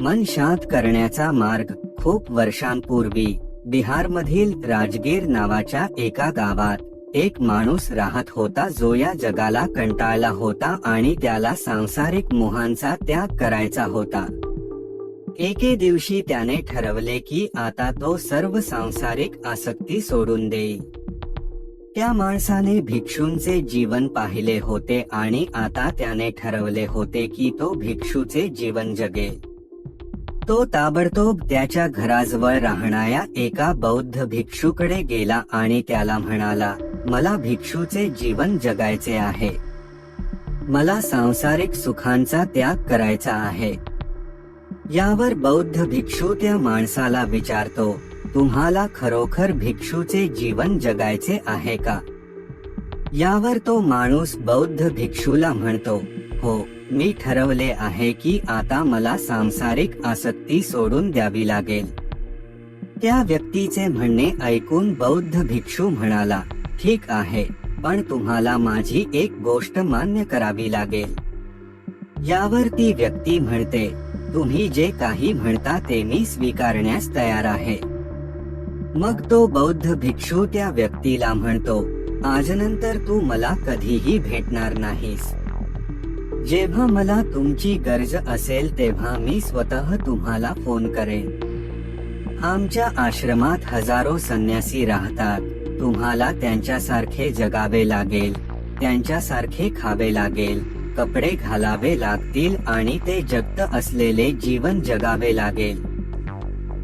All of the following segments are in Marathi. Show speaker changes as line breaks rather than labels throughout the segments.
मन शांत करण्याचा मार्ग खूप वर्षांपूर्वी बिहारमधील राजगीर नावाच्या एका गावात एक माणूस राहत होता जो या जगाला कंटाळला होता आणि त्याला सांसारिक मोहांचा त्याग करायचा होता. एके दिवशी त्याने ठरवले की आता तो सर्व सांसारिक आसक्ती सोडून देईल. त्या माणसाने भिक्षूंचे जीवन पाहिले होते आणि आता त्याने ठरवले होते की तो भिक्षूचे जीवन जगेल. तो ताबडतोब त्याच्या घराजवळ राहणाऱ्या एका बौद्ध भिक्षूकडे गेला आणि त्याला म्हणाला मला भिक्षूचे जीवन जगायचे आहे. मला सांसारिक सुखांचा त्याग करायचा आहे. यावर बौद्ध भिक्षू त्या माणसाला विचारतो तुम्हाला खरोखर भिक्षूचे जीवन जगायचे आहे का? यावर तो माणूस बौद्ध भिक्षूला म्हणतो हो मी ठरवले आहे की आता मला सांसारिक आसक्ती सोडून द्यावी लागेल. त्या व्यक्तीचे म्हणणे ऐकून बौद्ध भिक्षू म्हणाला ठीक आहे पण तुम्हाला माझी एक गोष्ट मान्य करावी लागेल. यावर ती व्यक्ती म्हणते तुम्ही जे काही म्हणता ते मी स्वीकारण्यास तयार आहे. मग तो बौद्ध भिक्षू त्या व्यक्तीला म्हणतो आजनंतर तू मला कधीही भेटणार नाहीस. जेव्हा मला तुमची गरज असेल तेव्हा मी स्वतः तुम्हाला फोन करेन. आमच्या आश्रमात हजारो संन्यासी राहतात. तुम्हाला त्यांच्यासारखे जगावे लागेल त्यांच्यासारखे खावे लागेल कपडे घालावे लागतील आणि ते जगत असलेले जीवन जगावे लागेल.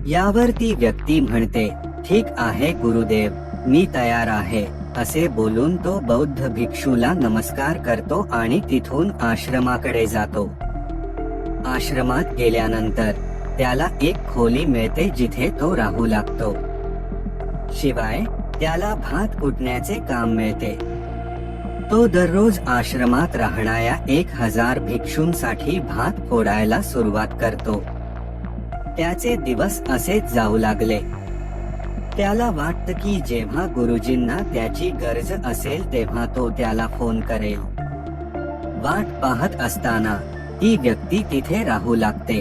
यावर ती व्यक्ती म्हणते ठीक आहे गुरुदेव. मी तयार आहे. असे बोलून तो बौद्ध भिक्षूला नमस्कार करतो आणि तिथून आश्रमाकडे जातो. आश्रमात गेल्यानंतर त्याला एक खोली मिळते जिथे तो राहू लागतो. शिवाय त्याला भात कुटण्याचे काम मिळते. तो दररोज आश्रमात राहणाऱ्या एक हजार भिक्षूंसाठी भात फोडायला सुरुवात करतो. त्याचे दिवस असेच जाऊ लागले. त्याला वाटत की जेव्हा गुरुजींना त्याची गरज असेल तेव्हा तो त्याला फोन करेल. वाट पाहत असताना ती व्यक्ती तिथे राहू लागते.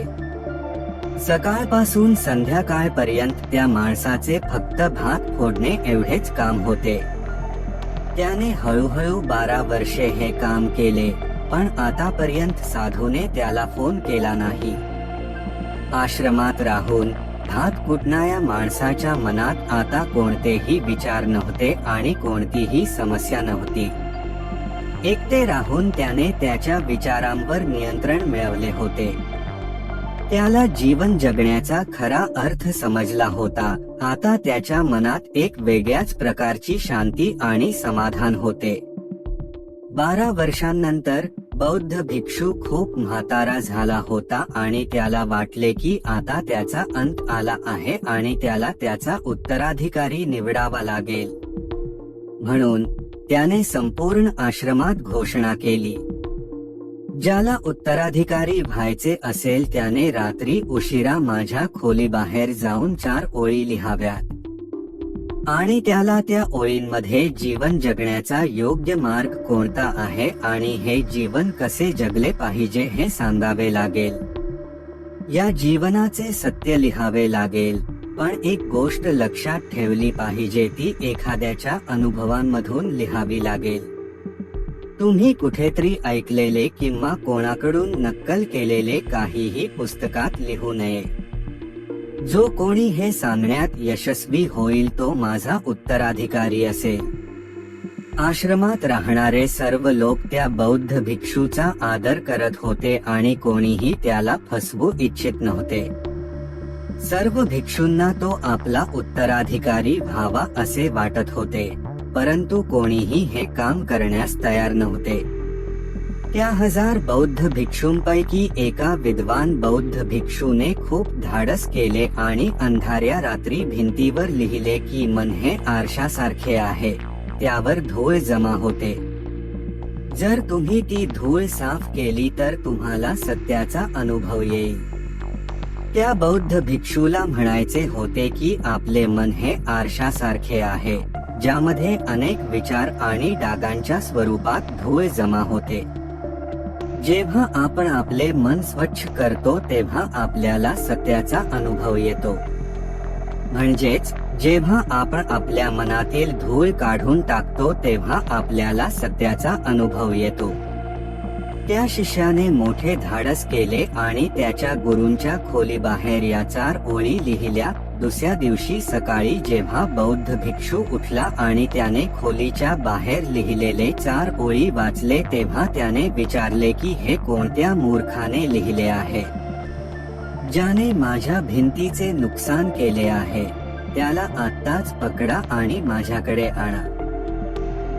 सकाळपासून संध्याकाळपर्यंत त्या माणसाचे फक्त भात फोडणे एवढेच काम होते. त्याने हळूहळू बारा वर्षे हे काम केले पण आतापर्यंत साधूने त्याला फोन केला नाही. आश्रमात राहून भात कुटणाऱ्या माणसाच्या मनात आता कोणतेही विचार नव्हते आणि कोणतीही समस्या नव्हती. एकटे राहून त्याने त्याच्या विचारांवर नियंत्रण मिळवले होते. त्याला जीवन जगण्याचा खरा अर्थ समजला होता. आता त्याच्या मनात एक वेगळ्याच प्रकारची शांती आणि समाधान होते. बारा वर्षांनंतर बौद्ध भिक्षू खूप म्हातारा झाला होता आणि त्याला वाटले की आता त्याचा अंत आला आहे आणि त्याला त्याचा उत्तराधिकारी निवडावा लागेल. म्हणून त्याने संपूर्ण आश्रमात घोषणा केली. ज्याला उत्तराधिकारी व्हायचे असेल त्याने रात्री उशिरा माझ्या खोली बाहेर जाऊन चार ओळी लिहाव्यात. आणि त्याला त्या ओळींमध्ये जीवन जगण्याचा योग्य मार्ग कोणता आहे आणि हे जीवन कसे जगले पाहिजे हे सांगावे लागेल. या जीवनाचे सत्य लिहावे लागेल पण एक गोष्ट लक्षात ठेवली पाहिजे ती एखाद्याच्या अनुभवांमधून लिहावी लागेल. तुम्ही कुठेतरी ऐकलेले किंवा कोणाकडून नक्कल केलेले काहीही पुस्तकात लिहू नये. जो कोणी हे सांगण्यात यशस्वी होईल तो माझा उत्तराधिकारी असेल आश्रमात राहणारे सर्व लोक त्या बौद्ध भिक्षूचा आदर करत होते आणि कोणीही त्याला फसवू इच्छित नव्हते. सर्व भिक्षूंना तो आपला उत्तराधिकारी व्हावा असे वाटत होते परंतु कोणीही हे काम करण्यास तयार नव्हते. त्या हजार बौद्ध भिक्षूंपैकी एका विद्वान बौद्ध भिक्षूने खूप धाडस केले आणि अंधाऱ्या रात्री भिंतीवर लिहिले की मन हे आरशासारखे आहे त्यावर धूळ जमा होते. जर तुम्ही ती धूळ साफ केली तर तुम्हाला सत्याचा अनुभव येईल. त्या बौद्ध भिक्षूला म्हणायचे होते की आपले मन हे आरशासारखे आहे ज्यामध्ये अनेक विचार आणि डागांच्या स्वरूपात धूळ जमा होते. जेव्हा आपण आपले मन स्वच्छ करतो तेव्हा आपल्याला सत्याचा अनुभव येतो. म्हणजेच जेव्हा आपण आपल्या मनातील धूळ काढून टाकतो तेव्हा आपल्याला सत्याचा अनुभव येतो. त्या शिष्याने मोठे धाडस केले आणि त्याच्या गुरूंच्या खोलीबाहेर या चार ओळी लिहिल्या. दुसऱ्या दिवशी सकाळी जेव्हा बौद्ध भिक्षू उठला आणि त्याने खोलीच्या बाहेर लिहिलेले चार ओळी वाचले तेव्हा त्याने विचारले की हे कोणत्या मूर्खाने लिहिले आहे? ज्याने माझ्या भिंतीचे नुकसान केले आहे त्याला आत्ताच पकडा आणि माझ्याकडे आणा.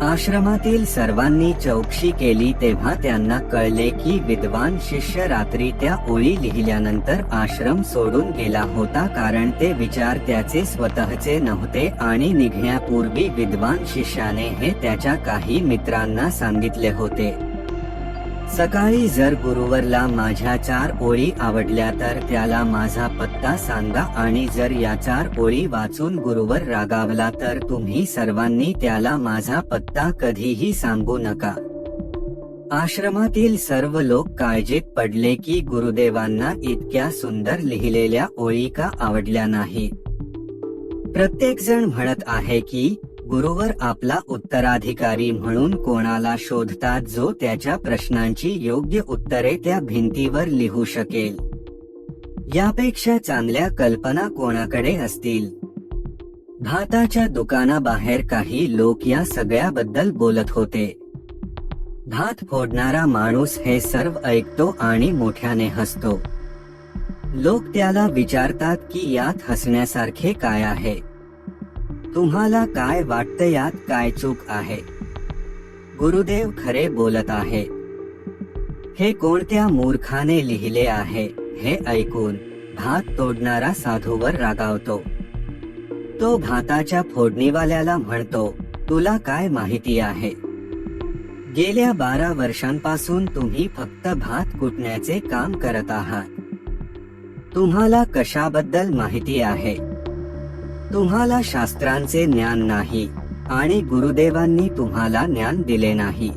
आश्रमातील सर्वांनी चौकशी केली तेव्हा त्यांना कळले की विद्वान शिष्य रात्री त्या ओळी लिहिल्यानंतर आश्रम सोडून गेला होता कारण ते विचार त्याचे स्वतःचे नव्हते आणि निघण्यापूर्वी विद्वान शिष्याने हे त्याच्या काही मित्रांना सांगितले होते. सकाळी जर गुरुवरला माझ्या चार ओळी आवडल्या तर त्याला माझा पत्ता सांगा आणि जर या चार ओळी वाचून गुरुवर रागावला तर तुम्ही सर्वांनी त्याला माझा पत्ता कधीही सांगू नका. आश्रमातील सर्व लोक काळजीत पडले की गुरुदेवांना इतक्या सुंदर लिहिलेल्या ओळी का आवडल्या नाही? प्रत्येक जण म्हणत आहे की गुरुवर आपला उत्तराधिकारी म्हणून कोणाला शोधतात जो त्याच्या प्रश्नांची योग्य उत्तरे त्या भिंतीवर लिहू शकेल. यापेक्षा चांगल्या कल्पना कोणाकडे असतील? भाताच्या दुकानाबाहेर काही लोक या सगळ्याबद्दल बोलत होते. भात फोडणारा माणूस हे सर्व ऐकतो आणि मोठ्याने हसतो. लोक त्याला विचारतात की यात हसण्यासारखे काय आहे? तुम्हाला काय वाटतं यात काय चूक आहे? गुरुदेव खरे बोलत आहे. हे कोणत्या मूर्खाने लिहिले आहे हे ऐकून भात तोडणारा साधूवर रागावतो. तो भाताच्या फोडणीवाल्याला म्हणतो तुला काय माहिती आहे? गेल्या बारा वर्षांपासून तुम्ही फक्त भात कुटण्याचे काम करत आहात. तुम्हाला कशाबद्दल माहिती आहे? तुम्हाला शास्त्रांचे ज्ञान नाही आणि गुरुदेवांनी तुम्हाला ज्ञान दिले नाही.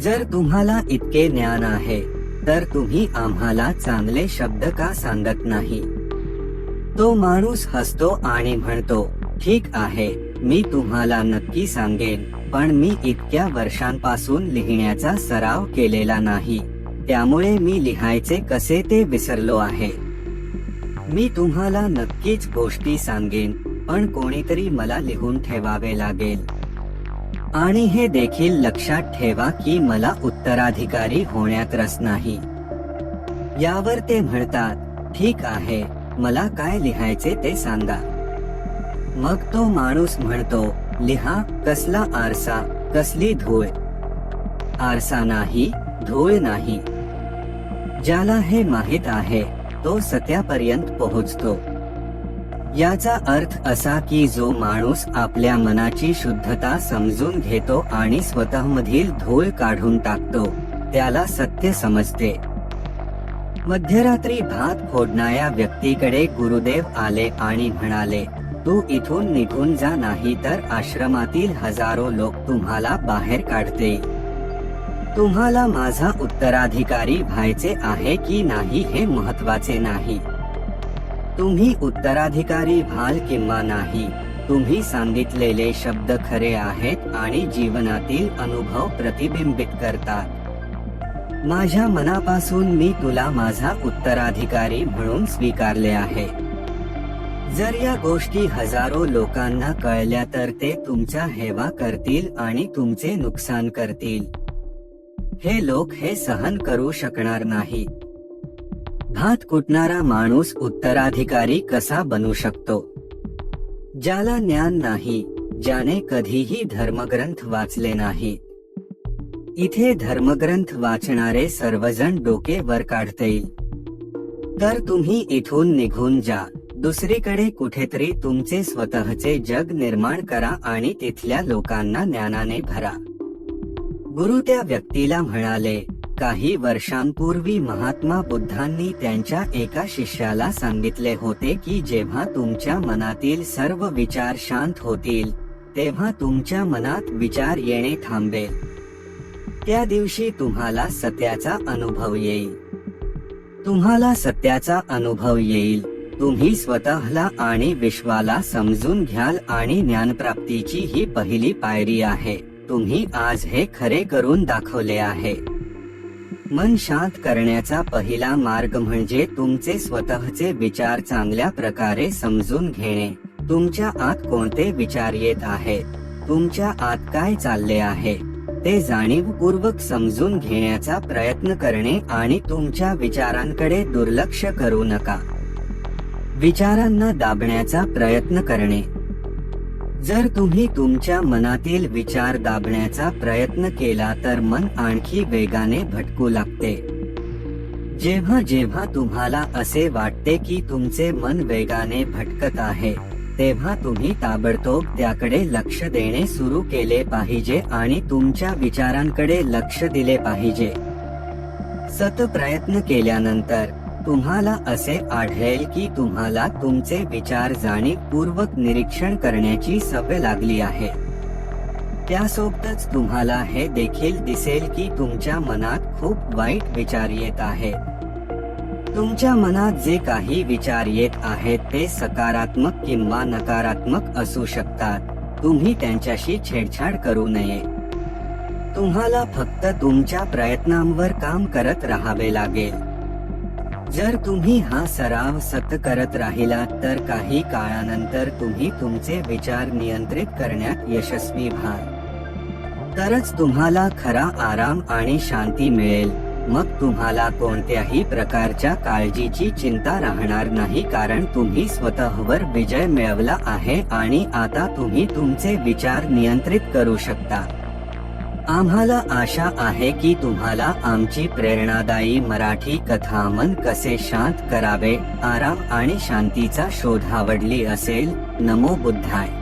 जर तुम्हाला इतके ज्ञान आहे तर तुम्ही आम्हाला चांगले शब्द का सांगत नाही? तो माणूस हसतो आणि म्हणतो ठीक आहे मी तुम्हाला नक्की सांगेन पण मी इतक्या वर्षांपासून लिहिण्याचा सराव केलेला नाही त्यामुळे मी लिहायचे कसे ते विसरलो आहे. मी तुम्हाला नक्कीच गोष्टी सांगेन पण कोणीतरी मला लिहून ठेवावे लागेल. आणि हे देखील लक्षात ठेवा की मला उत्तराधिकारी होण्यात रस नाही. यावर ते म्हणतात ठीक आहे मला काय लिहायचे ते सांगा. मग तो माणूस म्हणतो लिहा कसला आरसा कसली धूळ? आरसा नाही धूळ नाही. ज्याला हे माहीत आहे तो सत्यापर्यंत पोहोचतो. याचा अर्थ असा की जो माणूस आपल्या मनाची शुद्धता समजून घेतो आणि स्वतःमधील धूळ काढून टाकतो त्याला सत्य समजते. मध्यरात्री भात फोडणाऱ्या व्यक्तीकडे गुरुदेव आले आणि म्हणाले तू इथून निघून जा नाही तर आश्रमातील हजारो लोक तुम्हाला बाहेर काढते तुम्हाला माझा उत्तराधिकारी व्हायचे आहे की नाही हे महत्त्वाचे नाही. तुम्ही उत्तराधिकारी व्हाल किंवा नाही तुम्ही सांगितलेले शब्द खरे आहेत आणि जीवनातील अनुभव प्रतिबिंबित करतात. माझ्या मनापासून मी तुला माझा उत्तराधिकारी म्हणून स्वीकारले आहे. जर या गोष्टी हजारो लोकांना कळल्या तर ते तुमचा हेवा करतील आणि तुमचे नुकसान करतील. हे लोक हे सहन करू शकणार नाही. भात कुटणारा माणूस उत्तराधिकारी कसा बनू शकतो? ज्याला ज्ञान नाही ज्याने कधीही धर्मग्रंथ वाचले नाही. इथे धर्मग्रंथ वाचणारे सर्वजण डोके वर काढतील. तर तुम्ही इथून निघून जा. दुसरीकडे कुठेतरी तुमचे स्वतःचे जग निर्माण करा आणि तिथल्या लोकांना ज्ञानाने भरा. गुरु त्या व्यक्तीला म्हणाले काही वर्षांपूर्वी महात्मा बुद्धांनी त्यांच्या एका शिष्याला सांगितले होते की जेव्हा तुमच्या मनातील सर्व विचार शांत होतील तेव्हा तुमच्या मनात विचार येणे थांबेल. त्या दिवशी तुम्हाला सत्याचा अनुभव येईल. तुम्हाला सत्याचा अनुभव येईल. तुम्ही स्वतःला आणि विश्वाला समजून घ्याल आणि ज्ञानप्राप्तीची ही पहिली पायरी आहे. तुम्ही आज हे खरे करून दाखवले आहे. मन शांत करण्याचा पहिला मार्ग म्हणजे तुमचे स्वतःचे विचार चांगल्या प्रकारे समजून घेणे. तुमच्या आत कोणते विचार येत आहे? तुमच्या आत काय चालले आहे? ते जाणीवपूर्वक समजून घेण्याचा प्रयत्न करणे आणि तुमच्या विचारांकडे दुर्लक्ष करू नका. विचारांना दाबण्याचा प्रयत्न करणे. जर तुम्ही तुमच्या मनातील विचार दाबण्याचा प्रयत्न केला तर मन आणखी वेगाने भटकू लागते. जेव्हा जेव्हा तुम्हाला असे वाटते की तुमचे मन वेगाने भटकत आहे तेव्हा तुम्ही ताबडतोब त्याकडे लक्ष देणे सुरू केले पाहिजे आणि तुमच्या विचारांकडे लक्ष दिले पाहिजे. सत प्रयत्न केल्यानंतर तुम्हाला असे आढळेल की तुम्हाला तुमचे विचार जाणीवपूर्वक निरीक्षण करण्याची सवय लागली आहे. त्यासोबतच तुम्हाला हे देखील दिसेल की तुमच्या मनात खूप वाईट विचार येत आहेत तुमच्या मनात जे काही विचार येत आहेत ते सकारात्मक किंवा नकारात्मक असू शकतात. तुम्ही त्यांच्याशी छेडछाड करू नये. तुम्हाला फक्त तुमच्या प्रयत्नांवर काम करत राहावे लागेल. जर तुम्ही हा सराव सत करत राहिलात तर काही काळानंतर तुम्ही तुमचे विचार नियंत्रित करण्यात यशस्वी व्हाल. तरच तुम्हाला खरा आराम आणि शांती मिळेल. मग तुम्हाला कोणत्याही प्रकारच्या काळजीची चिंता राहणार नाही कारण तुम्ही स्वतःवर विजय मिळवला आहे आणि आता तुम्ही तुमचे विचार नियंत्रित करू शकता. आम्हाला आशा आहे की तुम्हाला आमची प्रेरणादायी मराठी कथा मन कसे शांत करावे आराम आणि शांतीचा शोध आवडली असेल. नमो बुद्धाय.